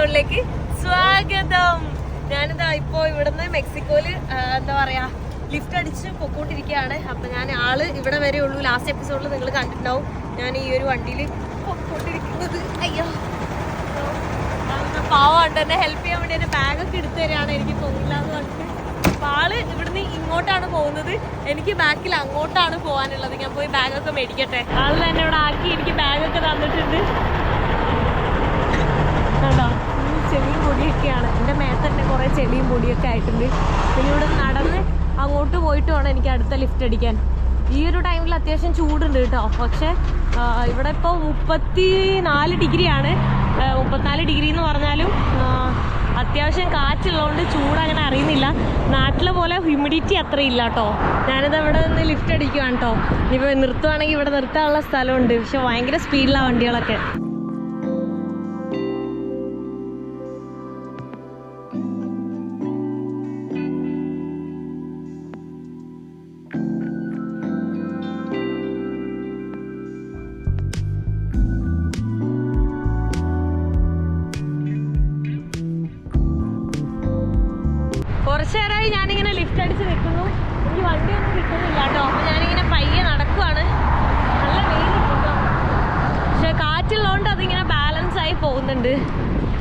സോണിലേക്ക് സ്വാഗതം. ഞാനിതാ ഇപ്പോ ഇവിടുന്ന് മെക്സിക്കോയിൽ എന്താ പറയാ ലിഫ്റ്റ് അടിച്ച് പൊക്കോണ്ടിരിക്കുകയാണ് അപ്പൊ ഞാൻ ആൾ ഇവിടെ വരെ ഉള്ളൂ. ലാസ്റ്റ് എപ്പിസോഡിൽ നിങ്ങൾ കണ്ടിട്ടുണ്ടാവും. ഞാൻ ഈ ഒരു വണ്ടിയിൽ പൊക്കോണ്ടിരിക്കുന്നത്. അയ്യോ. പാവമുണ്ട് എന്നെ ഹെൽപ്പ് ചെയ്യാൻ വേണ്ടി എന്റെ ബാഗൊക്കെ എടുത്തു തരാണ്. എനിക്ക് തോന്നില്ല എന്ന് പറഞ്ഞിട്ട്. അപ്പൊ ആൾ ഇവിടുന്ന് ഇങ്ങോട്ടാണ് പോകുന്നത്. എനിക്ക് ബാക്കിൽ അങ്ങോട്ടാണ് പോകാനുള്ളത്. ഞാൻ പോയി ബാഗൊക്കെ മേടിക്കട്ടെ. ആൾ തന്നെ ഇവിടെ ആക്കി എനിക്ക് ബാഗൊക്കെ തന്നിട്ടുണ്ട് കണ്ടോ ഫുൾ ചെളിയും പൊടിയൊക്കെയാണ് എന്റെ മേത്ത് തന്നെ കുറേ ചെടിയും പൊടിയൊക്കെ ആയിട്ടുണ്ട്. പിന്നെ ഇവിടെ നടന്ന് അങ്ങോട്ട് പോയിട്ട് വേണം എനിക്ക് അടുത്ത ലിഫ്റ്റ് അടിക്കാൻ. ഈ ഒരു ടൈമിൽ അത്യാവശ്യം ചൂടുണ്ട് കേട്ടോ. പക്ഷേ ഇവിടെ ഇപ്പോൾ മുപ്പത്തി നാല് ഡിഗ്രിയാണ് മുപ്പത്തിനാല് ഡിഗ്രി എന്ന് പറഞ്ഞാലും അത്യാവശ്യം കാറ്റുള്ളതുകൊണ്ട് ചൂട് അങ്ങനെ അറിയുന്നില്ല. നാട്ടിലെ പോലെ ഹ്യൂമിഡിറ്റി അത്ര ഇല്ല കേട്ടോ. ഞാനിത് അവിടെ നിന്ന് ലിഫ്റ്റ് അടിക്കുകയാണ് കേട്ടോ. ഇനിയിപ്പോൾ നിർത്തുവാണെങ്കിൽ ഇവിടെ നിർത്താനുള്ള സ്ഥലമുണ്ട്. പക്ഷെ ഭയങ്കര സ്പീഡിലാണ് വണ്ടികളൊക്കെ.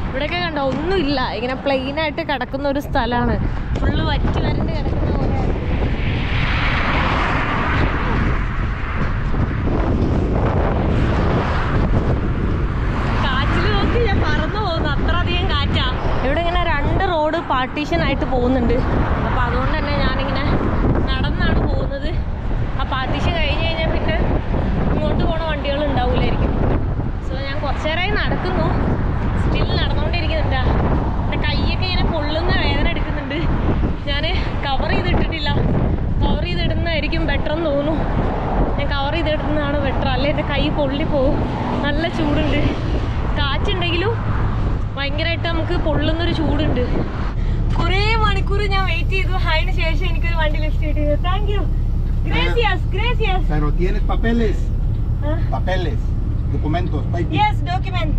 ഇവിടെയൊക്കെ കണ്ടോ? ഒന്നുമില്ല. ഇങ്ങനെ പ്ലെയിൻ ആയിട്ട് കിടക്കുന്ന ഒരു സ്ഥലമാണ്. ഫുള്ള് വറ്റി വരണ്ട് കിടക്കുന്ന പോലെയാണ്. കാറ്റിൽ നോക്കി ഞാൻ പറന്നു പോകുന്നു. അത്ര അധികം കാറ്റാ. ഇവിടെ ഇങ്ങനെ രണ്ട് റോഡ് പാർട്ടീഷൻ ആയിട്ട് പോകുന്നുണ്ട്. അപ്പോൾ അതുകൊണ്ട് തന്നെ ഞാനിങ്ങനെ നടന്നാണ് പോകുന്നത്. ആ പാർട്ടീഷൻ കഴിഞ്ഞ് കഴിഞ്ഞാൽ പിന്നെ ഇങ്ങോട്ട് പോണ വണ്ടികൾ ഉണ്ടാവില്ലായിരിക്കും സോ ഞാൻ കുറച്ച് നടക്കുന്നു. സ്റ്റിൽ നടന്നുകൊണ്ടിരിക്കുന്നുണ്ട്. എന്റെ കൈയൊക്കെ ഇങ്ങനെ പൊള്ളുന്ന വേദന എടുക്കുന്നുണ്ട്. ഞാൻ കവർ ചെയ്തിട്ടിട്ടില്ല. കവർ ചെയ്തിടുന്നതായിരിക്കും ബെറ്റർ എന്ന് തോന്നുന്നു. ഞാൻ കവർ ചെയ്തിടുന്നതാണ് ബെറ്റർ അല്ലെ എന്റെ കൈ പൊള്ളി പോകും നല്ല ചൂടുണ്ട്. കാറ്റുണ്ടെങ്കിലും ഭയങ്കരമായിട്ട് നമുക്ക് പൊള്ളുന്നൊരു ചൂടുണ്ട്. കുറേ മണിക്കൂർ ഞാൻ വെയിറ്റ് ചെയ്തു. അതിന് ശേഷം എനിക്കൊരു വണ്ടി ലിഫ്റ്റ് കിട്ടിയത് താങ്ക് യു ഗ്രേസിയസ് ഗ്രേസിയസ് Pero tienes papeles, papeles, documentos, papi. Yes document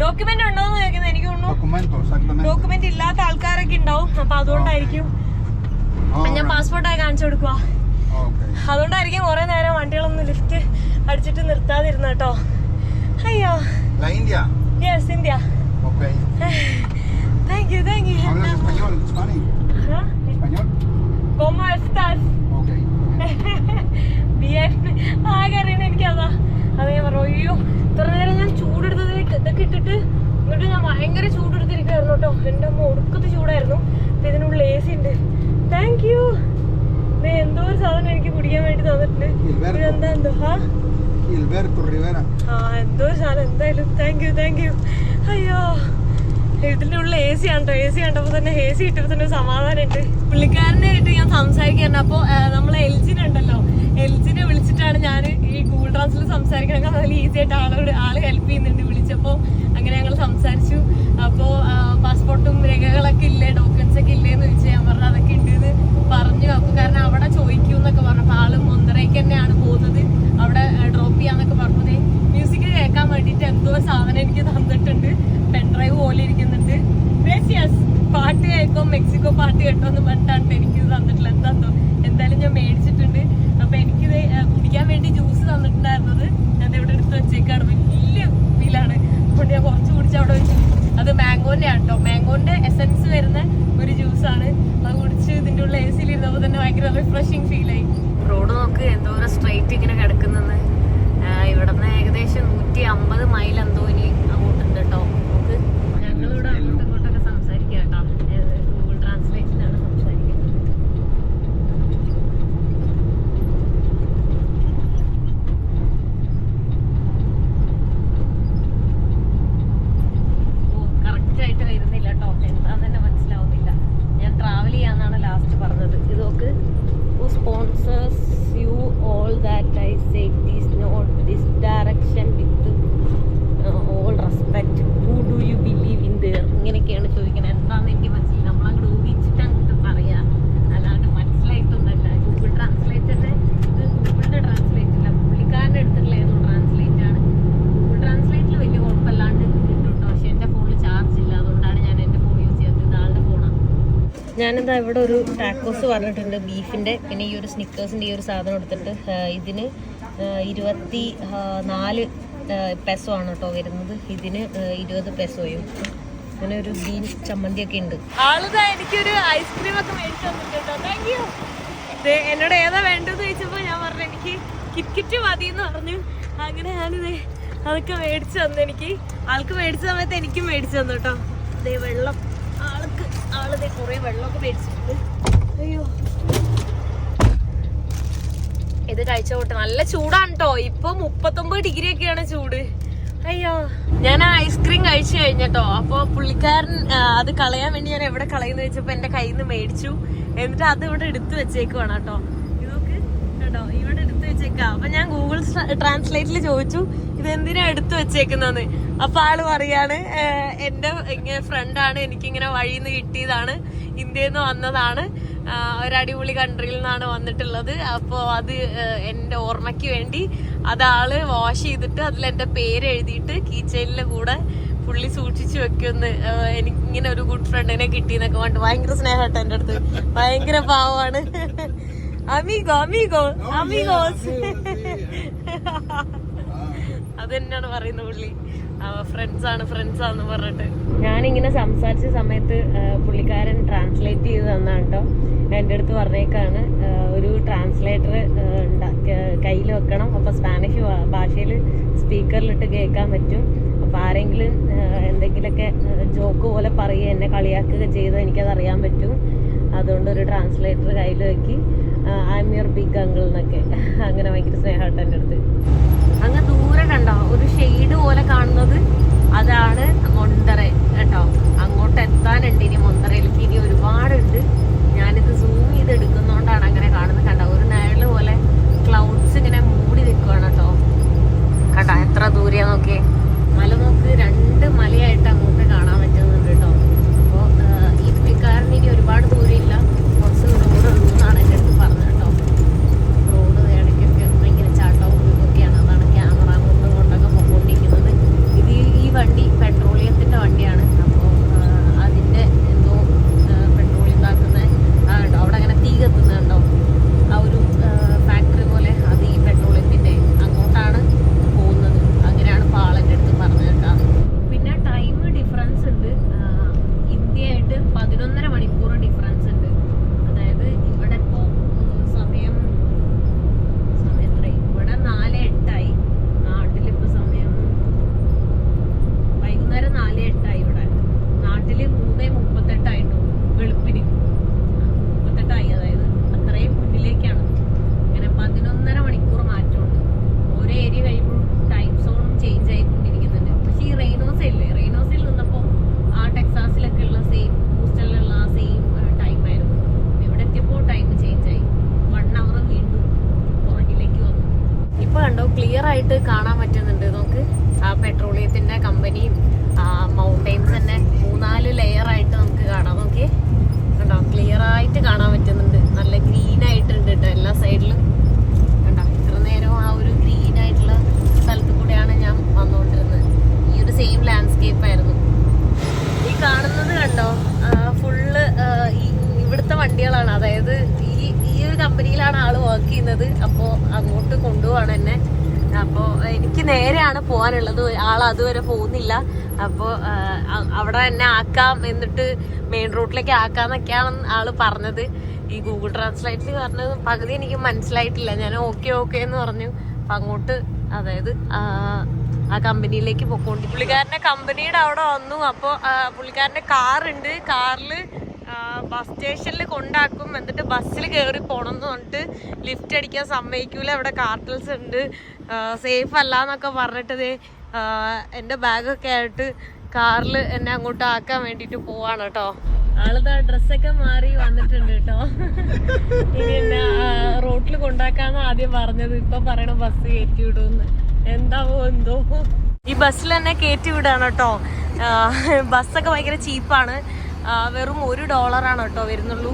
document ഉണ്ടോ എന്ന് ചോദിക്കുന്നത് എനിക്ക് തോന്നുന്നു. ഡോക്യുമെന്റ് ഇല്ലാത്ത ആൾക്കാരൊക്കെ ഉണ്ടാവും അപ്പൊ അതുകൊണ്ടായിരിക്കും ഞാൻ right. പാസ്പോർട്ടായി കാണിച്ചു കൊടുക്കുക Okay. അതുകൊണ്ടായിരിക്കും കുറെ നേരം വണ്ടികളൊന്നും ലിഫ്റ്റ് അടിച്ചിട്ട് നിർത്താതിരുന്ന കേട്ടോ അയ്യോ. Yes India. ¿Cómo estás? Ok. ആകെ അറിയണ എനിക്കതാ അത് ഞാൻ പറഞ്ഞു അയ്യോ ഇത്ര നേരം ഞാൻ ചൂടെടുത്തത് ഇതൊക്കെ ഇട്ടിട്ട് എന്നിട്ട് ഞാൻ ഭയങ്കര ചൂടെടുത്തിരിക്കുവായിരുന്നു കേട്ടോ. എന്റെ അമ്മ ഒടുക്കത്തെ ചൂടായിരുന്നു. അപ്പം ഇതിനുള്ളിൽ എ സി ഉണ്ട് താങ്ക് യു എന്തോ ഒരു സാധനം എനിക്ക് കുടിക്കാൻ വേണ്ടി തന്നിട്ടുണ്ട്. ഇതെന്താ എന്തോ. ആ എന്തോ ഒരു സാധനം. എന്തായാലും താങ്ക് യു താങ്ക് യു അയ്യോ. ഇതിന്റെ ഉള്ളിൽ എ സി ആണ് എ സി കണ്ടപ്പോ തന്നെ എ സി ഇട്ടപ്പോ തന്നെ സമാധാനമുണ്ട്. പുള്ളിക്കാരനായിട്ട് ഞാൻ സംസാരിക്കാറുണ്ട് അപ്പോൾ നമ്മൾ എൽജിനുണ്ടല്ലോ എൽജിനെ വിളിച്ചിട്ടാണ് ഞാൻ ഈ ഗൂഗിൾ ട്രാൻസ്ലേറ്റ് സംസാരിക്കണമെങ്കിൽ അതിൽ ഈസി ആയിട്ട് ആളോട് ആൾ ഹെൽപ്പ് ചെയ്യുന്നുണ്ട് വിളിച്ചപ്പോ. അങ്ങനെ ഞങ്ങൾ സംസാരിച്ചു. അപ്പോ പാസ്പോർട്ടും രേഖകളൊക്കെ ഇല്ലേ? ഡോക്യുമെന്റ്സ് ഒക്കെ ഇല്ലേന്ന് ചോദിച്ചു ഞാൻ പറഞ്ഞു അതൊക്കെ ഉണ്ട് എന്ന് പറഞ്ഞു. അപ്പൊ കാരണം അവിടെ ചോദിക്കൂ എന്നൊക്കെ പറഞ്ഞു. അപ്പൊ ആൾ ഒന്നരയ്ക്ക് തന്നെയാണ് പോകുന്നത്. അവിടെ ഡ്രോപ്പ് ചെയ്യാന്നൊക്കെ പറഞ്ഞത് മ്യൂസിക് കേൾക്കാൻ വേണ്ടിയിട്ട് എന്തോ സാധനം എനിക്ക് തന്നിട്ടുണ്ട്. പെൻഡ്രൈവ് പോലെ ഇരിക്കുന്നുണ്ട്. ഗ്രേസിയസ് പാട്ട് കേൾക്കും മെക്സിക്കോ പാട്ട് കേട്ടോ എന്ന് പറഞ്ഞിട്ടാണ് എനിക്ക് തന്നിട്ടുള്ളത്. എന്താ എന്തായാലും ഞാൻ മേടിച്ചിട്ടുണ്ട്. അപ്പൊ എനിക്ക് കുടിക്കാൻ വേണ്ടി ജ്യൂസ് തന്നിട്ടുണ്ടായിരുന്നത് ഞാൻ ഇവിടെ എടുത്ത് വെച്ചേക്കാണ്. വലിയ ഫീലാണ് അതുകൊണ്ട് ഞാൻ കുറച്ച് കുടിച്ച് അവിടെ വെച്ചു. അത് മാംഗോന്റെ ആണ് കേട്ടോ മാംഗോന്റെ എസൻസ് വരുന്ന ഒരു ജ്യൂസാണ് അത് കുടിച്ച് ഇതിന്റെ ഉള്ള എ സിയിൽ ഇരുന്നപ്പോൾ തന്നെ ഭയങ്കര റിഫ്രഷിങ് ഫീൽ ആയി. റോഡ് നോക്ക് എന്തോരം സ്ട്രൈറ്റ് ഇങ്ങനെ കിടക്കുന്നെന്ന്. ഇവിടുന്ന് ഏകദേശം നൂറ്റി അമ്പത് മൈൽ എന്തോ ഇനി അങ്ങോട്ടുണ്ട് കേട്ടോ നമുക്ക് ഞങ്ങളിവിടെ അങ്ങോട്ടും ഇങ്ങോട്ടൊക്കെ സംസാരിക്കാം കേട്ടോ ഗൂഗിൾ ട്രാൻസ്ലേഷനാണ് സംസാരിക്കുന്നത് ഓ കറക്റ്റ് ആയിട്ട് വരുന്നില്ല കേട്ടോ എന്താന്ന് തന്നെ മനസ്സിലാവുന്നില്ല ഞാൻ ട്രാവൽ ചെയ്യാന്നാണ് ലാസ്റ്റ് പറഞ്ഞത് ഇത് നോക്ക് who sponsors you all that I safety is not this direction with all respect who do you believe in there ഇങ്ങനെയൊക്കെയാണ് ചോദിക്കുന്നത് എന്താണെന്ന് എനിക്ക് മനസ്സിലായി നമ്മളങ്ങോട്ട് ഊഹിച്ചിട്ട് അങ്ങോട്ട് പറയാ അല്ലാണ്ട് മനസ്സിലായിട്ടൊന്നല്ല ഗൂഗിൾ ട്രാൻസ്ലേറ്ററിന്റെ ഇത് ഗൂഗിളിന്റെ ട്രാൻസ്ലേറ്റ് അല്ല പുള്ളിക്കാരന്റെ അടുത്തുള്ള ഏതോ ട്രാൻസ്ലേറ്റ് ആണ് ഗൂഗിൾ ട്രാൻസ്ലേറ്റിൽ വലിയ കുഴപ്പമില്ലാണ്ട് കിട്ടും കേട്ടോ പക്ഷെ എന്റെ ഫോണിൽ ചാർജ് ഇല്ല ഞാനെന്താ ഇവിടെ ഒരു ടാക്കോസ് പറഞ്ഞിട്ടുണ്ട് ബീഫിന്റെ പിന്നെ ഈ ഒരു സ്നിക്കേഴ്സിന്റെ ഈ ഒരു സാധനം എടുത്തിട്ട് ഇതിന് ഇരുപത്തി നാല് പെസോ ആണ് കേട്ടോ വരുന്നത്. ഇതിന് ഇരുപത് പെസോയും അങ്ങനെ ഒരു ഗ്രീൻ ചമ്മന്തി ഒക്കെ ഉണ്ട്. ആളുതാ എനിക്കൊരു ഐസ്ക്രീം ഒക്കെ മേടിച്ചു തന്നിട്ടുണ്ടോ താങ്ക് യു എന്നോട് ഏതാ വേണ്ടത് ചോദിച്ചപ്പോൾ ഞാൻ പറഞ്ഞു എനിക്ക് കിറ്റ്കിറ്റ് മതി എന്ന് പറഞ്ഞു. അങ്ങനെ ഞാനിത് അതൊക്കെ മേടിച്ചു തന്നു എനിക്ക്. ആൾക്ക് മേടിച്ച സമയത്ത് എനിക്കും മേടിച്ചു തന്നു കേട്ടോ വെള്ളം. ആളിതേ കുറേ വെള്ളമൊക്കെ മേടിച്ചിട്ടുണ്ട്. അയ്യോ. ഇത് കഴിച്ചോട്ടെ നല്ല ചൂടാണ് കേട്ടോ ഇപ്പൊ മുപ്പത്തൊമ്പത് ഡിഗ്രി ഒക്കെയാണ് ചൂട്. അയ്യോ. ഞാൻ ഐസ്ക്രീം കഴിച്ചു കഴിഞ്ഞട്ടോ. അപ്പൊ പുള്ളിക്കാരൻ അത് കളയാൻ വേണ്ടി ഞാൻ എവിടെ കളയുന്ന വെച്ചപ്പോ എന്റെ കയ്യിൽ നിന്ന് മേടിച്ചു. എന്നിട്ട് അത് ഇവിടെ എടുത്തു വെച്ചേക്കുവാണ് കേട്ടോ കേട്ടോ ഇവിടെ എടുത്തു വെച്ചേക്കാം. അപ്പൊ ഞാൻ ഗൂഗിൾ ട്രാൻസ്ലേറ്റിൽ ചോദിച്ചു ഇത് എന്തിനാ എടുത്തു വെച്ചേക്കുന്നതെന്ന്? അപ്പൊ ആൾ പറയാണ് "ഏ, എന്റെ ഫ്രണ്ടാണ് എനിക്കിങ്ങനെ വഴിയിൽ നിന്ന് കിട്ടിയതാണ് ഇന്ത്യയിൽ നിന്ന് വന്നതാണ്. ഒരു അടിപൊളി കൺട്രിയിൽ നിന്നാണ് വന്നിട്ടുള്ളത്. അപ്പോൾ അത് എന്റെ ഓർമ്മയ്ക്ക് വേണ്ടി അത് ആൾ വാഷ് ചെയ്തിട്ട് അതിൽ എന്റെ പേര് എഴുതിയിട്ട് കീച്ചൈനിലെ കൂടെ പുള്ളി സൂക്ഷിച്ചു വെക്കുമെന്ന് ഏ, എനിക്ക് ഇങ്ങനെ ഒരു ഗുഡ് ഫ്രണ്ടിനെ കിട്ടിയെന്നൊക്കെ പറഞ്ഞിട്ട് ഭയങ്കര സ്നേഹമായിട്ട് എന്റെ അടുത്ത്. ഭയങ്കര പാവമാണ്. അമീഗോ അമീഗോ അമീഗോസ് അത് തന്നെയാണ് പറയുന്നത് പുള്ളി? ഫ്രണ്ട്സ് ആണ് ഫ്രണ്ട്സ് ആണെന്ന് പറഞ്ഞിട്ട്. ഞാനിങ്ങനെ സംസാരിച്ച സമയത്ത് പുള്ളിക്കാരൻ ട്രാൻസ്ലേറ്റ് ചെയ്ത് തന്നാണ് കേട്ടോ എന്റെ അടുത്ത് പറഞ്ഞേക്കാണ് ഒരു ട്രാൻസ്ലേറ്റർ കയ്യിൽ വെക്കണം. അപ്പോൾ സ്പാനിഷ് ഭാഷയിൽ സ്പീക്കറിലിട്ട് കേൾക്കാൻ പറ്റും. അപ്പോൾ ആരെങ്കിലും എന്തെങ്കിലുമൊക്കെ ജോക്ക് പോലെ പറയുക എന്നെ കളിയാക്കുക ചെയ്താൽ എനിക്കത് അറിയാൻ പറ്റും. അതുകൊണ്ട് ഒരു ട്രാൻസ്ലേറ്റർ കയ്യിൽ വെക്കി I M your big uncle എന്നൊക്കെ. അങ്ങനെ ഭയങ്കര സ്നേഹമായിട്ട് എന്റെ അടുത്ത്. അങ്ങ് ദൂരെ കണ്ടോ? ഒരു ഷെയ്ഡ് പോലെ കാണുന്നത് അതാണ് മൊണ്ടറ കേട്ടോ. അങ്ങോട്ട് എത്താനുണ്ട് ഇനി മൊണ്ടറയിലേക്ക് ഇനി ഒരുപാടുണ്ട്. ഞാനിത് സൂം ചെയ്ത് എടുക്കുന്നോണ്ടാണ് അങ്ങനെ കാണുന്നത് കണ്ടോ? ഒരു നിഴൽ പോലെ ക്ലൗഡ്സ് ഇങ്ങനെ മൂടി നിൽക്കുകയാണ് കേട്ടോ. കണ്ടോ? എത്ര ദൂരെയാ നോക്കിയേ? മല നോക്ക് രണ്ട് മലയായിട്ട് അങ്ങോട്ട് കാണാൻ പറ്റുന്നുണ്ട് കേട്ടോ അപ്പോൾ ഈ പുള്ളിക്കാരന് ഇനി ഒരുപാട് ദൂരമില്ല കുറച്ച് റോഡ് ഉള്ളൂ എന്നാണ് എന്റെ അടുത്ത് പറഞ്ഞത് കേട്ടോ റോഡ് ഇടയ്ക്കൊക്കെ ഭയങ്കര ചാട്ടവും ഇതൊക്കെയാണ് അതാണ് ക്യാമറ കൊണ്ടും കൊണ്ടൊക്കെ പൊക്കോണ്ടിരിക്കുന്നത് ഇത് ഈ- ഈ വണ്ടി പെട്രോളിയത്തിന്റെ വണ്ടിയാണ് അപ്പോൾ അതിന്റെ എന്തോ പെട്രോൾ ഉണ്ടാക്കുന്ന ആ ഉണ്ടോ അവിടെ അങ്ങനെ തീ കത്തുന്നുണ്ടോ ആ ഒരു ഫാക്ടറി പോലെ അത് ഈ പെട്രോളിയത്തിന്റെ അങ്ങോട്ടാണ് പോകുന്നത് അങ്ങനെയാണ് പാളന്റെ അടുത്ത് പറഞ്ഞത് കേട്ടോ പിന്നെ ടൈം ഡിഫറൻസ് ഉണ്ട് ആ, ഇന്ത്യയായിട്ട് പതിനൊന്നര മണിക്കൂർ ഡിഫറൻസ് ഉണ്ട് അതായത് ഇവിടെ ഇപ്പോൾ സമയം സമയം എത്രയായി ഇവിടെ നാല് എട്ടായി നാട്ടിലിപ്പോൾ സമയം വൈകുന്നേരം നാല് എട്ടായി ഇവിടെ നാട്ടിൽ മൂന്ന് മുപ്പത്തെട്ടായിട്ടു വെളുപ്പിന് മുപ്പത്തെട്ടായി അതായത് അത്രയും മുന്നിലേക്കാണ് ഇങ്ങനെ പതിനൊന്നര മണിക്കൂർ മാറ്റമുണ്ട് ഓരോ ഏരിയ കഴിയുമ്പോൾ ടൈം സോണും ചേഞ്ച് ആയിക്കൊണ്ടിരിക്കുന്നുണ്ട് പക്ഷേ ഈ റെയ്നോസ ഇല്ലേ റെയ്നോസിൽ നിന്നപ്പോൾ ആ ടെക്സാസിലൊക്കെ ഉള്ള സെയിം ഹൂസ്റ്റണിലുള്ള ആ സെയിം ടൈം ആയിരുന്നു ഇവിടെ എത്തിയപ്പോൾ ടൈം ചേഞ്ച് ആയി വൺ അവർ വീണ്ടും പുറകിലേക്ക് വന്നു ഇപ്പൊ കണ്ടോ ക്ലിയർ ആയിട്ട് കാണാൻ പറ്റുന്നുണ്ട്. നമുക്ക് ആ പെട്രോളിയത്തിന്റെ കമ്പനിയും ആ മൗണ്ടെയിൻസ് തന്നെ മൂന്നാൽ ലെയർ ആയിട്ട് നമുക്ക് കാണാം. നോക്കി കണ്ടോ? ക്ലിയർ ആയിട്ട് കാണാൻ പറ്റുന്നുണ്ട്. നല്ല ഗ്രീൻ ആയിട്ടുണ്ട് കേട്ടോ എല്ലാ സൈഡിലും കണ്ടോ? ഇത്ര നേരം ആ ഒരു ഗ്രീൻ ആയിട്ടുള്ള സ്ഥലത്ത് കൂടെയാണ് ഞാൻ വന്നുകൊണ്ടിരുന്നത്. ഈ ഒരു സെയിം ലാൻഡ്സ്കേപ്പ് ആയിരുന്നു. ഈ കാണുന്നത് കണ്ടോ? ഫുള്ള് ഇവിടുത്തെ വണ്ടികളാണ്. അതായത് ഈ ഈ ഒരു കമ്പനിയിലാണ് ആൾ വർക്ക് ചെയ്യുന്നത്. അപ്പോൾ അങ്ങോട്ട് കൊണ്ടുപോവാണ് എന്നെ. അപ്പോൾ എനിക്ക് നേരെയാണ് പോകാനുള്ളത് ആൾ അതുവരെ പോകുന്നില്ല. അപ്പോൾ അവിടെ എന്നെ ആക്കാം എന്നിട്ട് മെയിൻ റൂട്ടിലേക്ക് ആക്കാന്നൊക്കെയാണ് ആൾ പറഞ്ഞത്. ഈ ഗൂഗിൾ ട്രാൻസ്ലേറ്റിൽ പറഞ്ഞത് പകുതി എനിക്ക് മനസ്സിലായിട്ടില്ല. ഞാൻ ഓക്കെ ഓക്കെ എന്ന് പറഞ്ഞു. അപ്പം അങ്ങോട്ട് അതായത് ആ, കമ്പനിയിലേക്ക് പൊക്കോണ്ടി പുള്ളിക്കാരന്റെ കമ്പനിയുടെ അവിടെ വന്നു. അപ്പോൾ പുള്ളിക്കാരന്റെ കാറുണ്ട് കാറിൽ ബസ് സ്റ്റേഷനിൽ കൊണ്ടാക്കും. എന്നിട്ട് ബസ്സിൽ കയറി പോകണം എന്ന് പറഞ്ഞിട്ട് ലിഫ്റ്റ് അടിക്കാൻ സമ്മതിക്കൂല. അവിടെ കാർട്ടൽസ് ഉണ്ട്. സേഫ് അല്ല എന്നൊക്കെ പറഞ്ഞിട്ട് എന്റെ ബാഗൊക്കെ ആയിട്ട് കാറിൽ എന്നെ അങ്ങോട്ട് ആക്കാൻ വേണ്ടിയിട്ട് പോവാണ് കേട്ടോ. ആളിതാ ഡ്രസ്സൊക്കെ മാറി വന്നിട്ടുണ്ട് കേട്ടോ. ഇനി റോട്ടിൽ കൊണ്ടാക്കാന്ന് ആദ്യം പറഞ്ഞത്. ഇപ്പൊ പറയണ ബസ് കയറ്റി വിടുമെന്ന് എന്താവോ എന്തോ. ഈ ബസ്സിൽ തന്നെ കയറ്റി വിടാണ് കേട്ടോ. ബസ്സൊക്കെ ഭയങ്കര ചീപ്പാണ് വെറും ഒരു ഡോളറാണ് കേട്ടോ വരുന്നുള്ളൂ.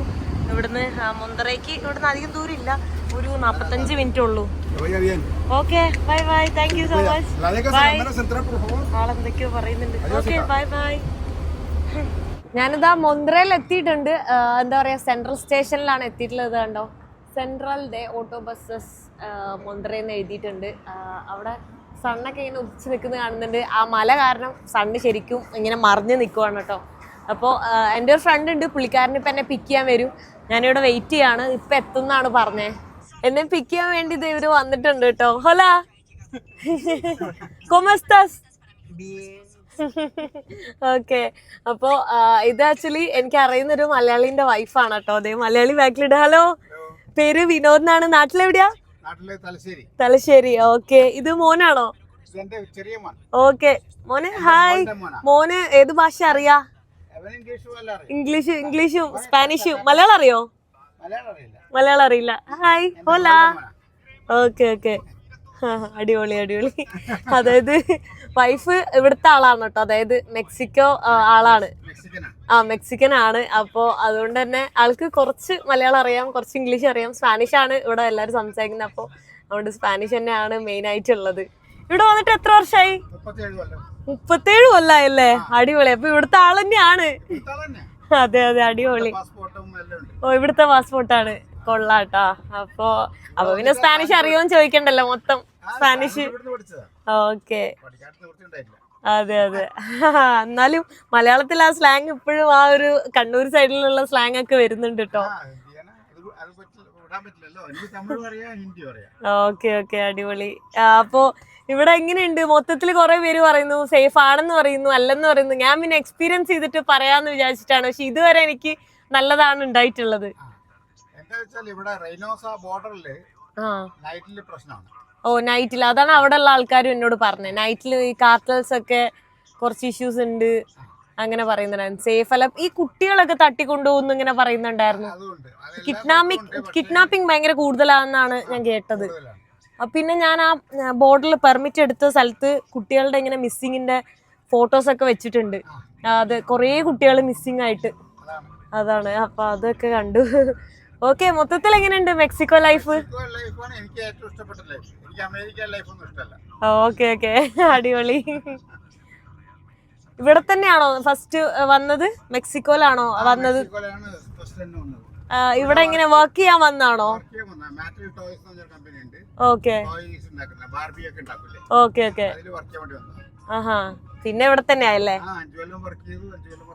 ഇവിടുന്ന് മുന്തറയ്ക്ക് ഇവിടുന്ന് അധികം ദൂരം ഇല്ല ഒരു നാപ്പത്തഞ്ച് മിനിറ്റ് ഉള്ളൂ. Okay bye bye thank you so much bye ആളെന്തൊക്കെയോ പറയുന്നുണ്ട്. ഓക്കെ ബൈ ബൈ ഞാനിതാ മുന്തറയിൽ എത്തിയിട്ടുണ്ട്. എന്താ പറയാ സെൻട്രൽ സ്റ്റേഷനിലാണ് എത്തിയിട്ടുള്ളത് കണ്ടോ? സെൻട്രൽ ഡേ ഓട്ടോ ബസ്സസ് മൊന്ദ്രയെന്ന് എഴുതിയിട്ടുണ്ട്. അവിടെ സണ്ണൊക്കെ ഇങ്ങനെ ഉദിച്ച് നിൽക്കുന്നത് കാണുന്നുണ്ട്. ആ മല കാരണം സണ്ണ് ശരിക്കും ഇങ്ങനെ മറിഞ്ഞ് നിൽക്കുവാണ് കേട്ടോ. അപ്പോൾ എന്റെ ഒരു ഫ്രണ്ട് ഉണ്ട് പുള്ളിക്കാരൻ ഇപ്പം എന്നെ പിക്ക് ചെയ്യാൻ വരും. ഞാനിവിടെ വെയിറ്റ് ചെയ്യാണ്. ഇപ്പം എത്തുന്നാണ് പറഞ്ഞേ. എന്നെ പിക്ക് ചെയ്യാൻ വേണ്ടി ഇത് ഇവർ വന്നിട്ടുണ്ട് കേട്ടോ. ഹോലാ. കൊമസ്തസ് ഓക്കെ അപ്പോ ഇത് ആക്ച്വലി എനിക്ക് അറിയുന്ന ഒരു മലയാളിന്റെ വൈഫാണ് കേട്ടോ. അതെ മലയാളി ബാക്കിലിട്ട് ഹലോ പേര് വിനോദ് എന്നാണ്. നാട്ടിലെവിടെയാ? നാട്ടിലെ തലശ്ശേരി. ഓക്കെ ഇത് മോനാണോ? ഓക്കെ മോനെ ഹായ് മോനെ ഏത് ഭാഷ അറിയാ? English English സ്പാനിഷും. മലയാളം അറിയോ മലയാളം അറിയില്ല. ഹായ് ഹോല. Okay okay. അടിപൊളി അടിപൊളി. അതായത് വൈഫ് ഇവിടുത്തെ ആളാണ് കേട്ടോ. അതായത് മെക്സിക്കോ ആളാണ്. ആ മെക്സിക്കൻ ആണ് അപ്പോ അതുകൊണ്ട് തന്നെ ആൾക്ക് കുറച്ച് മലയാളം അറിയാം കുറച്ച് ഇംഗ്ലീഷ് അറിയാം. സ്പാനിഷ് ആണ് ഇവിടെ എല്ലാവരും സംസാരിക്കുന്നത്. അപ്പോ അതുകൊണ്ട് സ്പാനിഷ് തന്നെയാണ് മെയിൻ ആയിട്ടുള്ളത്. ഇവിടെ വന്നിട്ട് എത്ര വർഷമായി മുപ്പത്തേഴ് കൊല്ലായല്ലേ? അടിപൊളി. അപ്പൊ ഇവിടുത്തെ ആൾ തന്നെയാണ്. അതെ അതെ അടിപൊളി. ഓ ഇവിടുത്തെ പാസ്പോർട്ടാണ് കൊള്ളാട്ടാ. അപ്പൊ അപ്പൊ പിന്നെ സ്പാനിഷ് അറിയുമെന്ന് ചോദിക്കണ്ടല്ലോ മൊത്തം. Spanish okay. അതെ അതെ. എന്നാലും മലയാളത്തിൽ ആ സ്ലാങ് ഇപ്പോഴും ആ ഒരു കണ്ണൂർ സൈഡിലുള്ള സ്ലാങ് ഒക്കെ വരുന്നുണ്ട് കേട്ടോ ഓക്കെ ഓക്കെ അടിപൊളി. അപ്പോ ഇവിടെ എങ്ങനെയുണ്ട്? മൊത്തത്തിൽ കുറെ പേര് പറയുന്നു സേഫ് ആണെന്ന് പറയുന്നു അല്ലെന്ന് പറയുന്നു. ഞാൻ പിന്നെ എക്സ്പീരിയൻസ് ചെയ്തിട്ട് പറയാന്ന് വിചാരിച്ചിട്ടാണ്. പക്ഷെ ഇതുവരെ എനിക്ക് നല്ലതാണ് ഉണ്ടായിട്ടുള്ളത്. എന്താ വെച്ചാൽ ഇവിടെ റൈനോസ ബോർഡറിൽ നൈറ്റിൽ പ്രശ്നമാണ് ഓ നൈറ്റിൽ അതാണ് അവിടെ ഉള്ള ആൾക്കാരും എന്നോട് പറഞ്ഞത്. നൈറ്റിൽ ഈ കാർട്ടൽസ് ഒക്കെ കുറച്ച് ഇഷ്യൂസ് ഉണ്ട്. അങ്ങനെ പറയുന്നുണ്ടായിരുന്നു. സേഫ് അല്ല. ഈ കുട്ടികളൊക്കെ തട്ടിക്കൊണ്ടുപോകുന്നു ഇങ്ങനെ പറയുന്നുണ്ടായിരുന്നു. അതെല്ലാം കിഡ്നാപ്പിംഗ് ഭയങ്കര കൂടുതലാണെന്നാണ് ഞാൻ കേട്ടത്. പിന്നെ ഞാൻ ആ ബോർഡിൽ പെർമിറ്റ് എടുത്ത സ്ഥലത്ത് കുട്ടികളുടെ ഇങ്ങനെ മിസ്സിങ്ങിന്റെ ഫോട്ടോസ് ഒക്കെ വെച്ചിട്ടുണ്ട്. അത് കുറേ കുട്ടികൾ മിസ്സിങ് ആയിട്ട്. അതാണ്. അപ്പൊ അതൊക്കെ കണ്ടു. ഓക്കെ മൊത്തത്തിൽ എങ്ങനെയുണ്ട് മെക്സിക്കോ ലൈഫ് ഓക്കെ ഓക്കെ അടിപൊളി. ഇവിടെ തന്നെയാണോ ഫസ്റ്റ് വന്നത്? മെക്സിക്കോയിലാണോ വന്നത്? തന്നെ ഇവിടെ ഇങ്ങനെ വർക്ക് ചെയ്യാൻ വന്നാണോ? ഓക്കെ ഓക്കെ ഓക്കെ ആഹാ. പിന്നെ ഇവിടെ തന്നെയായല്ലേ ആ അഞ്ചു വർക്ക് ചെയ്തു. അഞ്ചു കൊല്ലം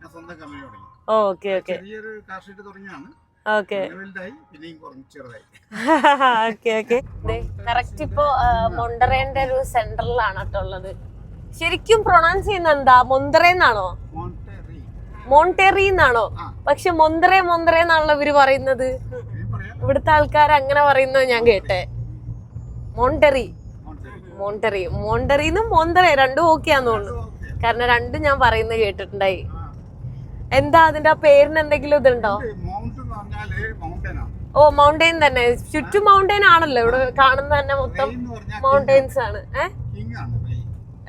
ഞാൻ സ്വന്തം കമ്പനി തുടങ്ങി. Okay okay okay okay correct ഇപ്പോ മൊണ്ടറേന്റെ ഒരു സെന്ററിലാണ് കേട്ടോ ഉള്ളത്. ശരിക്കും പ്രൊണൗൺസ് ചെയ്യുന്ന എന്താ? മൊന്തറേന്നാണോ മോണ്ടേറി എന്നാണോ? പക്ഷെ മൊന്തറേ മൊന്തറേ എന്നാണല്ലോ ഇവർ പറയുന്നത്. ഇവിടുത്തെ ആൾക്കാർ അങ്ങനെ പറയുന്നത് ഞാൻ കേട്ടെ. മോണ്ടെറി മോണ്ടെറി മോണ്ടെറി മോണ്ടറിന്നും മോന്തറേ രണ്ടും ഓക്കെയാന്ന് തോന്നുന്നു. കാരണം രണ്ടും ഞാൻ പറയുന്നത് കേട്ടിട്ടുണ്ടായി. എന്താ അതിന്റെ ആ പേരിന് എന്തെങ്കിലും ഇതുണ്ടോ? ഓ മൗണ്ടെയിൻ തന്നെ. ചുറ്റും മൗണ്ടെയിൻ ആണല്ലോ ഇവിടെ കാണുന്ന തന്നെ മൊത്തം മൗണ്ടെയിൻസ് ആണ്. ഏഹ്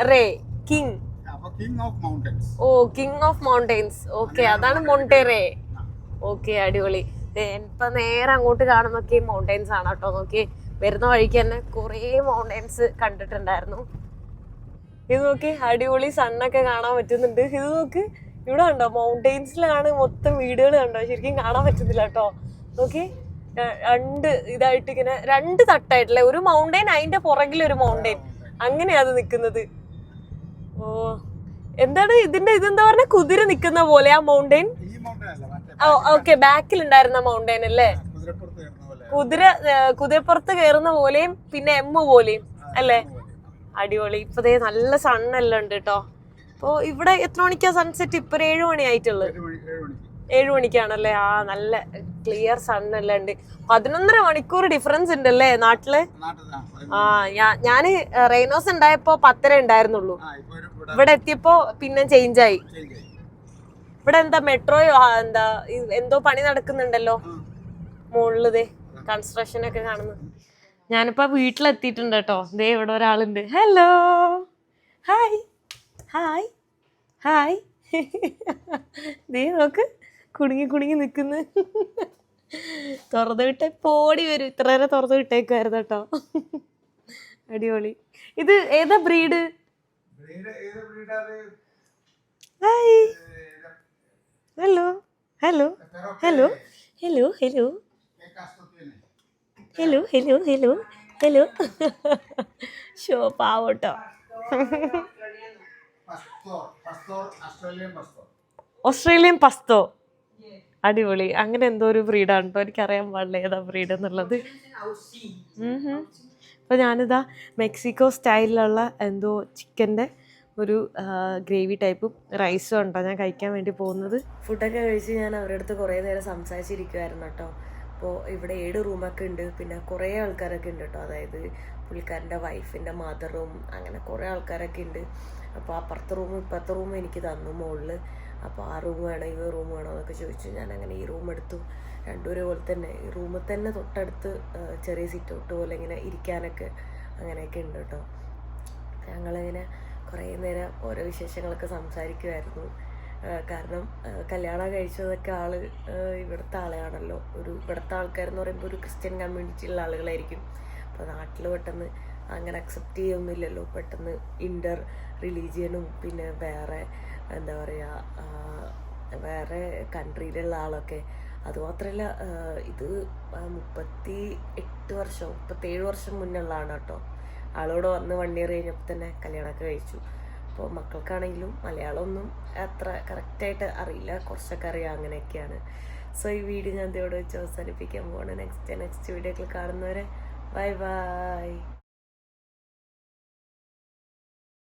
റേ കിങ്. ഓ കിങ് ഓഫ് മൗണ്ടൈൻസ്. ഓക്കെ അതാണ് മൊണ്ടേറേ ഓക്കെ അടിപൊളി. ഇപ്പൊ നേരെ അങ്ങോട്ട് കാണുന്നൊക്കെ മൗണ്ടൻസ് ആണ് കേട്ടോ. നോക്കി വരുന്ന വഴിക്ക് തന്നെ കുറേ മൗണ്ടൻസ് കണ്ടിട്ടുണ്ടായിരുന്നു. ഇത് നോക്കി അടിപൊളി സണ്ണൊക്കെ കാണാൻ പറ്റുന്നുണ്ട്. ഇത് നോക്ക് ഇവിടെ കണ്ടോ മൗണ്ടൈൻസിലാണ് മൊത്തം വീടുകൾ കണ്ടോ? ശരിക്കും കാണാൻ പറ്റുന്നില്ല കേട്ടോ. നോക്കി രണ്ട് ഇതായിട്ട് ഇങ്ങനെ രണ്ട് തട്ടായിട്ടില്ലേ ഒരു മൗണ്ടൻ അതിന്റെ പുറകിൽ ഒരു മൗണ്ടൻ. അങ്ങനെയാ അത് നിക്കുന്നത്. ഓ എന്താണ് ഇതിന്റെ ഇതെന്താ പറഞ്ഞ? കുതിര നിക്കുന്ന പോലെ ആ മൗണ്ടെയിൻ മൗണ്ടൻ ഓക്കെ ബാക്കിൽ ഉണ്ടായിരുന്ന മൗണ്ടെയിൻ അല്ലേ? കുതിര കുതിരപ്പുറത്ത് കയറുന്ന പോലെയും പിന്നെ എമ്മ പോലെയും അല്ലേ? അടിപൊളി. ഇപ്പൊ ദേ നല്ല സണ്ണെല്ലാം ഉണ്ട് കേട്ടോ അപ്പൊ ഇവിടെ എത്ര മണിക്കാ സൺസെറ്റ് ഇപ്പൊ ഒരു ഏഴു മണി ആയിട്ടുള്ളത് ഏഴ് മണി ഏഴു മണിക്കാണല്ലേ? ആ നല്ല ക്ലിയർ സൺ എല്ലാം ഉണ്ട്. പതിനൊന്നര മണിക്കൂർ ഡിഫറൻസ് ഉണ്ടല്ലേ നാട്ടിൽ? നാട്ടിൽ ആ, ഞാൻ ഞാൻ റെയ്നോസ് ഉണ്ടായപ്പോ പത്തര ഉണ്ടായിരുന്നുള്ളൂ. ഇവിടെ എത്തിയപ്പോ പിന്നെ ചേഞ്ച് ആയി. ഇവിടെ എന്താ മെട്രോയോ എന്താ എന്തോ പണി നടക്കുന്നുണ്ടല്ലോ. ദേ കൺസ്ട്രക്ഷൻ ഒക്കെ കാണുന്നു. ഞാനിപ്പോ വീട്ടിലെത്തിയിട്ടുണ്ട് കേട്ടോ. ദേ ഇവിടെ ഒരാളുണ്ട്. ഹലോ ഹായ് ഹായ് ഹായ് ദേ നോക്ക്. കുടുങ്ങി കുടുങ്ങി നിൽക്കുന്നു. തുറന്നു വിട്ടേ പോടി വരും. ഇത്ര നേരം തുറന്നു വിട്ടേക്കുമായിരുന്നു കേട്ടോ. അടിപൊളി. ഇത് ഏതാ breed hi hello hello hello hello hello. Hello hello hello hello show പാവട്ടോ ഓസ്ട്രേലിയൻ പസ്തോ അടിപൊളി. അങ്ങനെ എന്തോ ഒരു ബ്രീഡാണ് കേട്ടോ എനിക്കറിയാൻ പാടില്ല ഏതാ ബ്രീഡ് എന്നുള്ളത്. അപ്പോൾ ഞാനിതാ മെക്സിക്കോ സ്റ്റൈലിലുള്ള എന്തോ ചിക്കന്റെ ഒരു ഗ്രേവി ടൈപ്പ് റൈസും ഉണ്ടോ? ഞാൻ കഴിക്കാൻ വേണ്ടി പോകുന്നത്. ഫുഡൊക്കെ കഴിച്ച് ഞാൻ അവരുടെ അടുത്ത് കുറേ നേരം സംസാരിച്ചിരിക്കുമായിരുന്നു കേട്ടോ. അപ്പോൾ ഇവിടെ ഏഴ് റൂമൊക്കെ ഉണ്ട്. പിന്നെ കുറേ ആൾക്കാരൊക്കെ ഉണ്ട് കേട്ടോ. അതായത് പുള്ളിക്കാരന്റെ വൈഫിന്റെ മദറും അങ്ങനെ കുറേ ആൾക്കാരൊക്കെ ഉണ്ട്. അപ്പോൾ അപ്പുറത്തെ റൂം ഇപ്പുറത്തെ റൂം എനിക്ക് തന്നു മുകളിൽ അപ്പോൾ ആ റൂം വേണോ? ഈ റൂം വേണോ എന്നൊക്കെ ചോദിച്ചു. ഞാൻ അങ്ങനെ ഈ റൂം എടുത്തു. രണ്ടുപേരെ പോലെ തന്നെ. ഈ റൂമിൽ തന്നെ തൊട്ടടുത്ത് ചെറിയ സിറ്റ് ഔട്ട് പോലെ ഇങ്ങനെ ഇരിക്കാനൊക്കെ അങ്ങനെയൊക്കെ ഉണ്ട് കേട്ടോ. ഞങ്ങളിങ്ങനെ കുറേ നേരം ഓരോ വിശേഷങ്ങളൊക്കെ സംസാരിക്കുമായിരുന്നു കാരണം കല്യാണം കഴിച്ചതൊക്കെ ആൾ ആ, ഇവിടുത്തെ ആളെയാണല്ലോ ഒരു ഇവിടുത്തെ ആൾക്കാരെന്ന് പറയുമ്പോൾ ഒരു ക്രിസ്ത്യൻ കമ്മ്യൂണിറ്റിയിലുള്ള ആളുകളായിരിക്കും. അപ്പോൾ നാട്ടിൽ പെട്ടെന്ന് അങ്ങനെ അക്സെപ്റ്റ് ചെയ്യൊന്നുമില്ലല്ലോ. പെട്ടെന്ന് ഇന്റർ റിലീജിയനും പിന്നെ വേറെ എന്താ പറയുക വേറെ കൺട്രിയിലുള്ള ആളൊക്കെ. അതുമാത്രമല്ല ഇത് മുപ്പത്തി എട്ട് വർഷം മുപ്പത്തേഴ് വർഷം മുന്നുള്ളതാണ് കേട്ടോ. ആളോട് വന്ന് വൺ ഇയർ കഴിഞ്ഞപ്പോൾ തന്നെ കല്യാണമൊക്കെ കഴിച്ചു. അപ്പോൾ മക്കൾക്കാണെങ്കിലും മലയാളമൊന്നും അത്ര കറക്റ്റായിട്ട് അറിയില്ല. കുറച്ചൊക്കെ അറിയാം അങ്ങനെയൊക്കെയാണ്. സോ ഈ വീഡിയോ ഞാൻ ഇതോടെ വെച്ച് അവസാനിപ്പിക്കാൻ പോവാണ്. നെക്സ്റ്റ് നെക്സ്റ്റ് വീഡിയോകൾ കാണുന്നവരെ ബൈ ബൈ